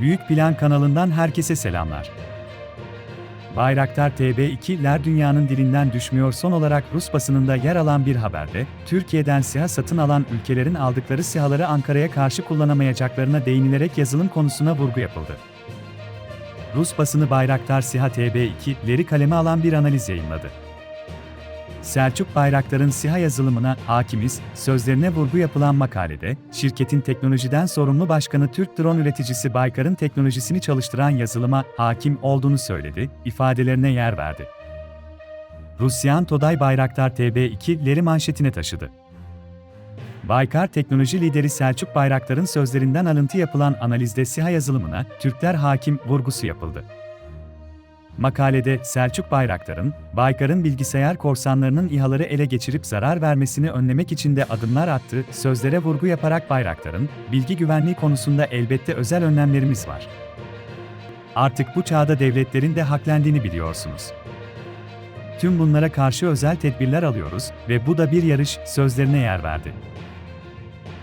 Büyük Plan kanalından herkese selamlar. Bayraktar TB2'ler dünyanın dilinden düşmüyor son olarak Rus basınında yer alan bir haberde, Türkiye'den SİHA satın alan ülkelerin aldıkları SİHA'ları Ankara'ya karşı kullanamayacaklarına değinilerek yazılım konusuna vurgu yapıldı. Rus basını Bayraktar SİHA TB2'leri kaleme alan bir analiz yayınladı. Selçuk Bayraktar'ın SİHA yazılımına hakimiz sözlerine vurgu yapılan makalede, şirketin teknolojiden sorumlu başkanı Türk drone üreticisi Baykar'ın teknolojisini çalıştıran yazılıma hakim olduğunu söyledi, ifadelerine yer verdi. Rusyan Today Bayraktar TB2'leri manşetine taşıdı. Baykar teknoloji lideri Selçuk Bayraktar'ın sözlerinden alıntı yapılan analizde SİHA yazılımına Türkler hakim vurgusu yapıldı. Makalede Selçuk Bayraktar'ın, Baykar'ın bilgisayar korsanlarının İHA'ları ele geçirip zarar vermesini önlemek için de adımlar attığı sözlere vurgu yaparak Bayraktar'ın, bilgi güvenliği konusunda elbette özel önlemlerimiz var. Artık bu çağda devletlerin de haklendiğini biliyorsunuz. Tüm bunlara karşı özel tedbirler alıyoruz ve bu da bir yarış sözlerine yer verdi.